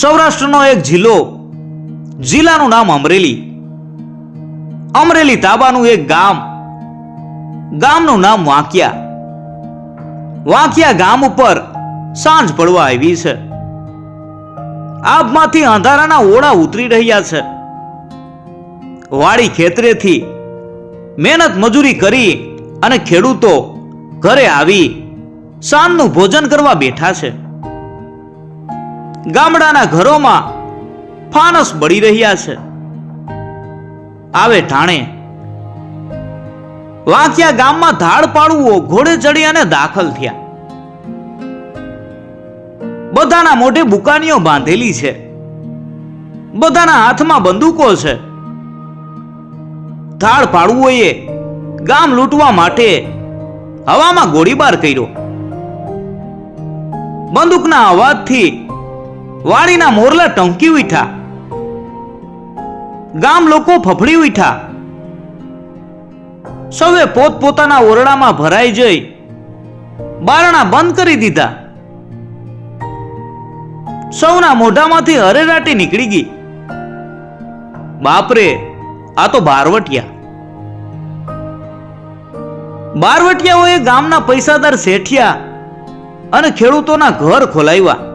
સૌરાષ્ટ્રનો એક જિલ્લો. જિલ્લાનું નામ અમરેલી. અમરેલી તાબાનું એક ગામ. ગામનું નામ વાંકિયા. વાંકિયા ગામ ઉપર સાંજ પડવા આવી છે. આબમાંથી અંધારાના ઓળા ઉતરી રહ્યા છે. વાડી ખેતરેથી મહેનત મજૂરી કરી અને ખેડૂતો ઘરે આવી સાંજનું ભોજન કરવા બેઠા છે. ગામડાના ઘરોમાં ફાનસ બળી રહ્યા છે. આવે ઠાણે. વાંકિયા ગામમાં ધાડ પાડવો ઘોડે ચડી અને દાખલ થયા. બધાના મોઢે બુકાનીઓ બાંધેલી છે. બધાના હાથમાં બંદૂકો છે. ધાડ પાડવોએ ગામ લૂંટવા માટે હવામાં ગોળીબાર કર્યો. બંદૂકના અવાજથી વાડીના મોરલા ટંકી ઉઠ્યા. ગામ લોકો ફફડી ઉઠ્યા. સૌએ પોતપોતાના ઓરડામાં ભરાઈ જઈ બારણા બંધ કરી દીધા. સૌના મોઢામાંથી હરેરાટી નીકળી ગઈ. બાપરે, આ તો બારવટિયા. બારવટિયાઓએ ગામના પૈસાદાર શેઠિયા અને ખેડૂતોના ઘર ખોલાવ્યા.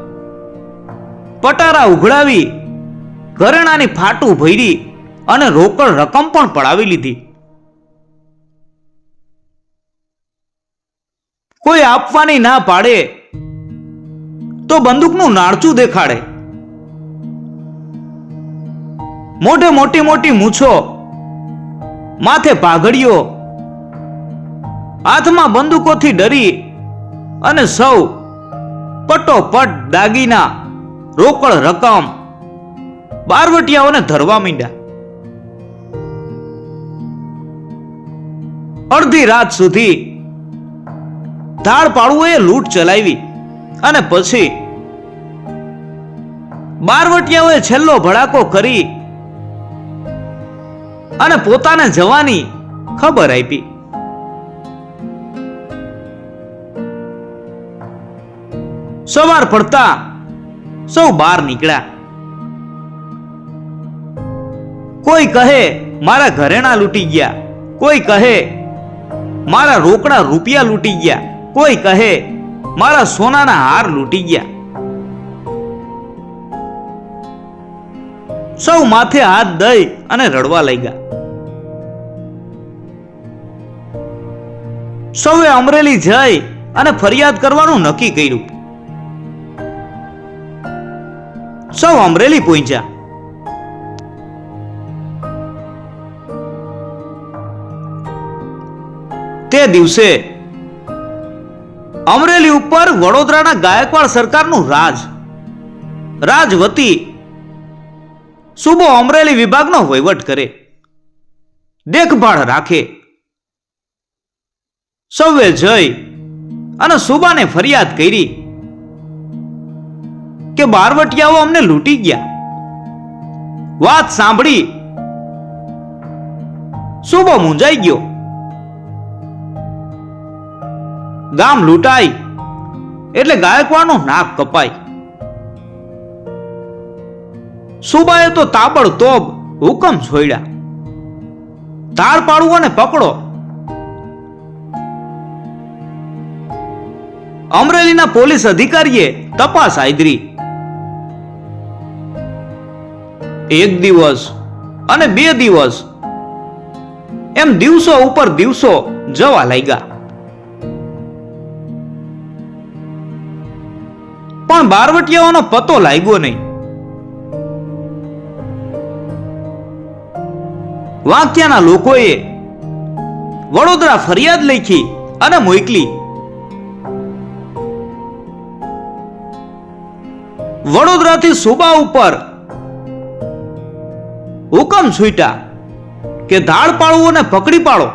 પટારા ઉઘડાવી, ઘરેણાની ફાટું ભરી અને રોકડ રકમ પણ પડાવી લીધી. કોઈ આપવાની ના પાડે તો બંદૂકનું નાળચું દેખાડે. મોઢે મોટી મોટી મૂછો, માથે પાઘડીઓ, હાથમાં બંદૂકોથી ડરી અને સૌ પટોપટ દાગીના રોકડ રકમ. બારવટિયાઓને ધરવા માંડ્યા. અડધી રાત સુધી ધાડ લૂંટ ચલાવી અને પછી બારવટિયાઓએ છેલ્લો ભડાકો કરી અને પોતાને જવાની ખબર આપી. સવાર પડતા સૌ બહાર નીકળ્યા. કોઈ કહે, મારા ઘરેણા લૂંટી ગયા. કોઈ કહે, મારા રોકડા રૂપિયા લૂંટી ગયા. કોઈ કહે, મારા સોનાના હાર લૂંટી ગયા. સૌ માથે હાથ દઈ અને રડવા લાગ્યા. સૌએ અમરેલી જઈ અને ફરિયાદ કરવાનું નક્કી કર્યું. સૌ અમરેલી પહોંચ્યા તે દિવસે અમરેલી ઉપર વડોદરાના ગાયકવાડ સરકારનું રાજ. રાજવતી સુબો અમરેલી વિભાગનો વહીવટ કરે. દેખભાળ રાખે. સૌએ જઈ અને સુબાને ફરિયાદ કરી. કે બારવટિયાઓ અમને લૂંટી ગયા. વાત સાંભળી સુબો મૂંઝાઈ ગયો. ગામ લૂંટાય એટલે ગાયકવાડનું નાક કપાય સુબાએ તો તાબડતોબ હુકમ છોડ્યા. તાર પાડવું અને પકડો. અમરેલીના પોલીસ અધિકારીએ તપાસ આદરી એક દિવસ અને બે દિવસ. એમ દિવસો ઉપર દિવસો જવા લાગ્યા. પણ બારવટિયાઓનો પતો લાગ્યો નહીં. વાંક્યાના લોકોએ વડોદરા ફરિયાદ લખી અને મોકલી. વડોદરાથી સુબા ઉપર હુકમ છૂટ્યા કે ધાડ પાડવું અને પકડી પાડો.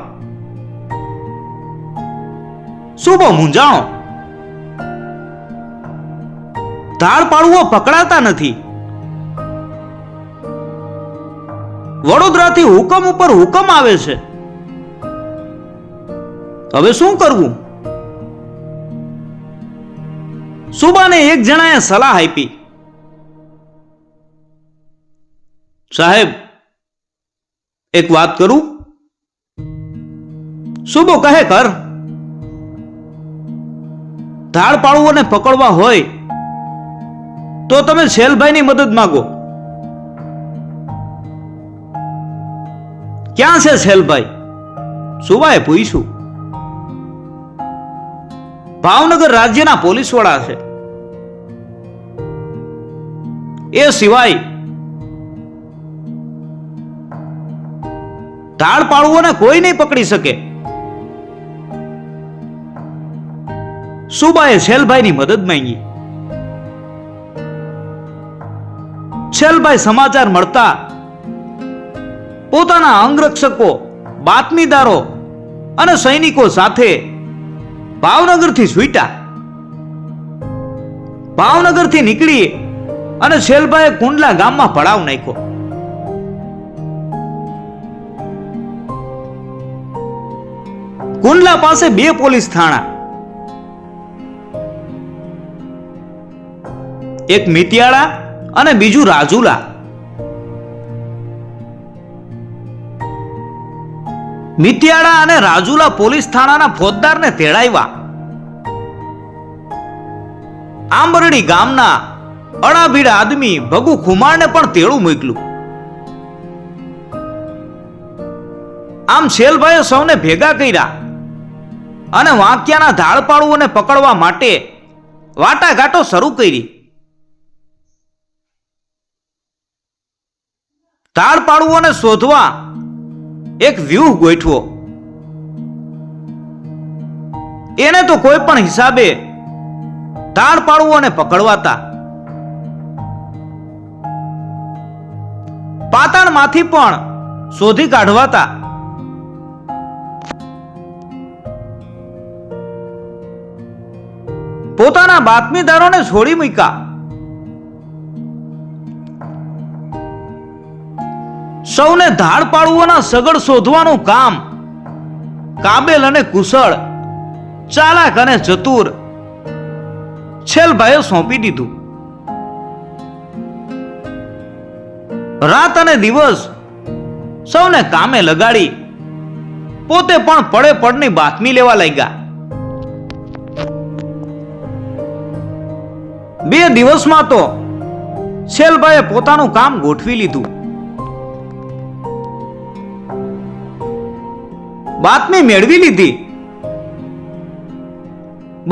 શુભ મૂંઝાણો. ધાડ પાડવો પકડાતા નથી. વડોદરાથી હુકમ ઉપર હુકમ આવે છે. હવે શું કરવું? સુબાને એક જણાએ સલાહ આપી. સાહેબ, એક વાત કરું? શુભો કહે કર ધાડ પાડવોને પકડવા હોય, તો તમે શેલભાઈની મદદ માગો. ક્યાં છે શેલભાઈ? સુવાએ પૂછ્યું. ભાવનગર રાજ્યના પોલીસ વડા છે. એ સિવાય ધાડ પાડવું કોઈ નહીં પકડી શકે. સુબાએ શેલભાઈની મદદ માંગી. શેલભાઈ સમાચાર મળતા પોતાના અંગરક્ષકો, બાતમીદારો અને સૈનિકો સાથે ભાવનગરથી છૂટ્યા ભાવનગરથી નીકળી અને શેલભાઈએ કુંડલા ગામમાં પડાવ નાખ્યો. કુંડલા પાસે બે પોલીસ થાણા. એક મિતિયાળા અને બીજું રાજુલા. મિતિયાળા અને રાજુલા પોલીસ થાણાના ફોજદારને તેડાવ્યા આંબરડી ગામના અણાભીડ આદમી ભગુ ખુમારને પણ તેડું મોકલું આમ શેલભાઈએ સૌને ભેગા કર્યા. અને વાંક્યાના ધાળપાળુઓને પકડવા માટે વાટાઘાટો શરૂ કરી. ધાડપાડુઓને શોધવા એક વ્યૂહ ગોઠવો. એને તો કોઈ પણ હિસાબે ધાડપાડુઓને પકડવાતા. પાતાળમાંથી પણ શોધી કાઢવાતા. પોતાના બાતમીદારોને છોડી મૂક્યા. સૌને ધાડ પાડવાના સગડ શોધવાનું કામ. કાબેલ અને કુશળ, ચાલાક અને ચતુર. છેલભાઈએ સોંપી દીધું. રાત અને દિવસ સૌને કામે લગાડી. પોતે પણ પડે પડની બાતમી લેવા લાગ્યા. બે દિવસમાં તો શેલભાઈએ પોતાનું કામ ગોઠવી લીધું. બાતમી મેળવી લીધી.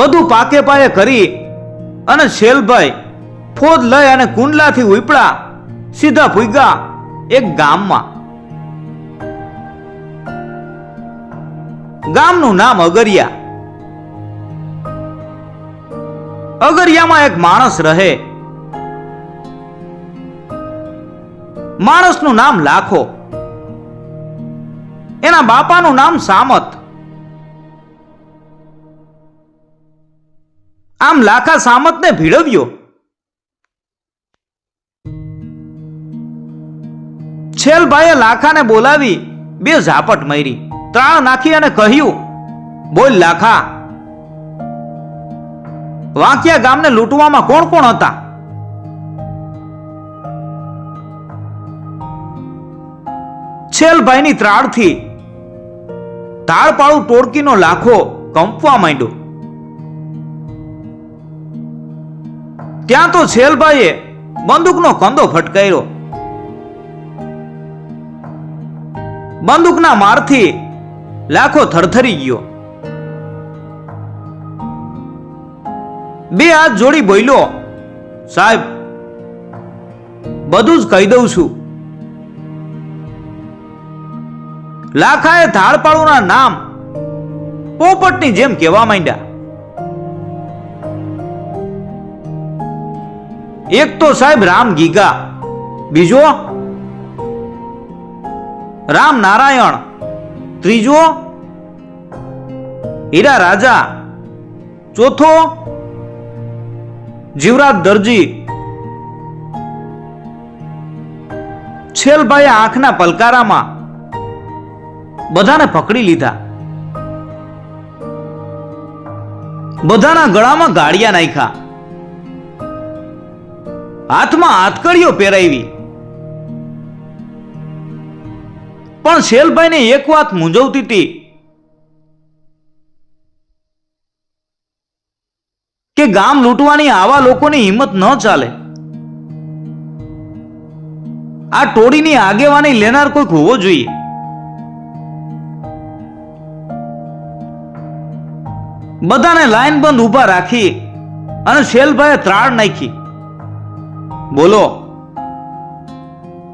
બધું પાકે પાયે કરી અને શેલભાઈ ફોજ લઈ અને કુંડલાથી ઉપડા સીધા ભૂગ્યા એક ગામમાં. ગામનું નામ અગરિયા. અગરિયામાં એક માણસ રહે. માણસનું નામ લાખો. એના બાપાનું નામ સામત. આમ લાખા સામતને ભીડવ્યો. છેલભાઈએ લાખાને બોલાવી બે ઝાપટ મારી. ત્રાણ નાખી અને કહ્યું, બોલ લાખા વાંકિયા ગામને લૂંટવામાં કોણ કોણ હતા? છેલભાઈની ત્રાળથી તાળપાળું ટોળકીનો લાખો કંપવા માંડ્યો. ત્યાં તો છેલભાઈએ બંદૂકનો કંદો ફટકાર્યો. બંદૂકના મારથી લાખો થરથરી ગયો. બે હાથ જોડી બોલ્યો, સાહેબ, બધું જ કહી દઉં છું. લાખાએ ધાડપાળુના નામ પોપટની જેમ કહેવા માંડ્યા. એક તો સાહેબ રામ ગીગા, બીજો રામ નારાયણ, ત્રીજો હીરા રાજા, ચોથો જીવરાજ દરજી. છેલભાઈએ આંખના પલકારામાં બધાને પકડી લીધા. બધાના ગળામાં ગાડિયા નાખ્યા. હાથમાં હાથકડીઓ પહેરાવી. પણ શેલભાઈને એક વાત મૂંઝવતી હતી. કે ગામ લૂંટવાની આવા લોકોની હિંમત ન ચાલે. આ ટોળીની આગેવાની લેનાર કોઈક હોવો જોઈએ. બધાને લાઈન બંધ ઊભા રાખી અને શેલભાઈએ ત્રાળ નાખી. બોલો,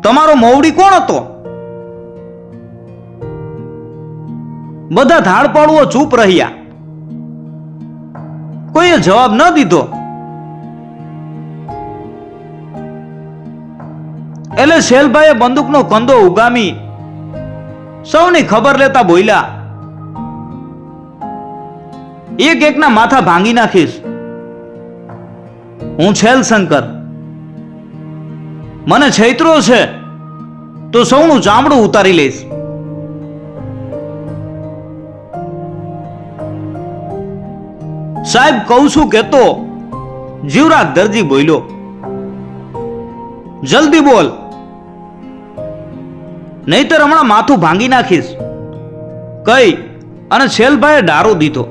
તમારો મોવડી કોણ હતો? બધા ધાડપાડુઓ ચૂપ રહ્યા. કોઈએ જવાબ ન દીધો. એટલે શેલભાઈએ બંદૂકનો કંદો ઉગામી. સૌની ખબર લેતા બોલ્યા, એક એકના માથા ભાંગી નાખીશ. હું છેલ શંકર મને છૈત્રો છે, તો સૌનું ચામડું ઉતારી લઈશ. સાહેબ, કહું છું કેતો જીવરાજ દરજી બોલ્યો. જલ્દી બોલ. નહીતર હમણાં માથું ભાંગી નાખીશ. કઈ? અને શેલભાઈએ ડારો દીધો.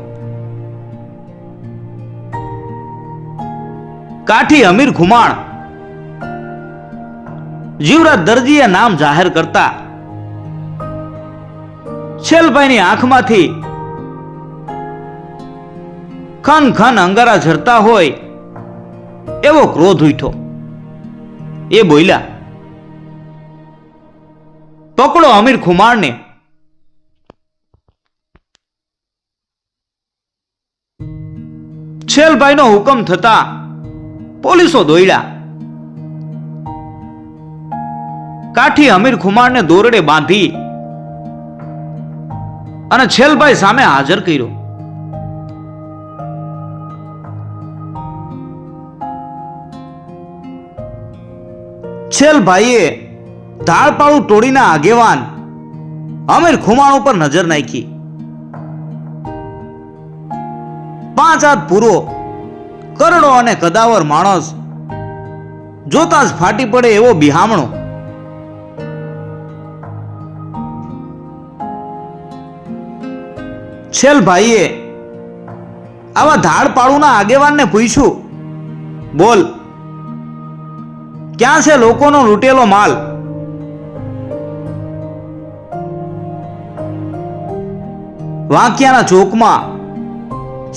કાઠી અમીર ખુમાણ જીવરાજ દરજીએ નામ જાહેર કરતા. શેલભાઈની આંખમાંથી ખન ખન અંગારા ઝરતા હોય એવો ક્રોધ ઉઠ્યો. એ બોલ્યા, પકડો અમીર ખુમાણને છેલભાઈનો હુકમ થતા પોલીસો દોડ્યા કાઠી અમીર ખુમાણને દોરડે બાંધી અને છેલભાઈ સામે હાજર કર્યો. છેલભાઈએ ધાળપાળું ટોળીના આગેવાન અમીર ખુમાણ ઉપર નજર નાખી. પાંચ હાથ પૂરો કરડો અને કદાવર માણસ જોતા જ ફાટી પડે એવો બિહામણો. છેલભાઈએ આવા ધાડ પાડુના આગેવાનને પૂછ્યું, બોલ ક્યાં છે લોકોનો લૂંટેલો માલ? વાંકિયાના ચોકમાં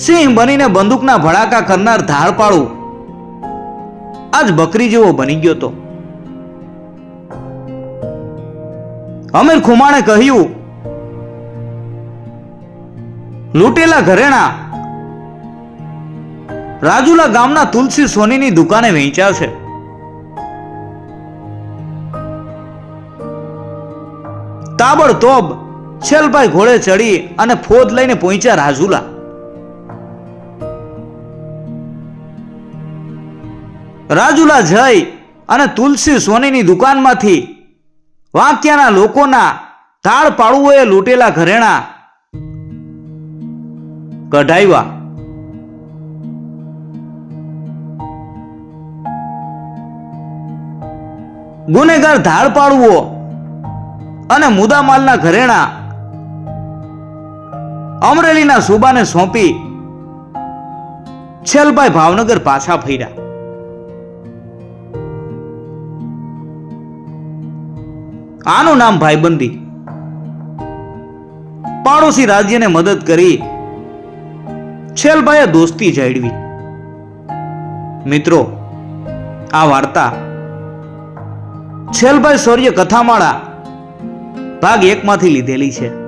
સિંહ બનીને બંદૂકના ભડાકા કરનાર ધાડપાળું આજ બકરી જેવો બની ગયો તો. અમીર ખુમાણે કહ્યું, લૂંટેલા ઘરેણા રાજુલા ગામના તુલસી સોનીની દુકાને વેચ્યા છે. તાબડતોબ છેલભાઈ ઘોડે ચડી અને ફોજ લઈને પહોંચ્યા રાજુલા. રાજુલા જઈ અને તુલસી સોનીની દુકાનમાંથી વાંક્યાના લોકોના તાળ પાડુઓએ લૂંટેલા ઘરેણા કઢાવ્યા. ગુનેગાર ધાળ પાડવો અને મુદામાલના ઘરેણા અમરેલીના સુબાને સોંપી છેલભાઈ ભાવનગર પાછા ફર્યા. આનું નામ ભાઈબંધી. પાડોશી રાજ્યને મદદ કરી છેલભાઈએ દોસ્તી જાળવી. મિત્રો, આ વાર્તા છેલભાઈ શૌર્ય કથામાળા ભાગ એકમાંથી લીધેલી છે.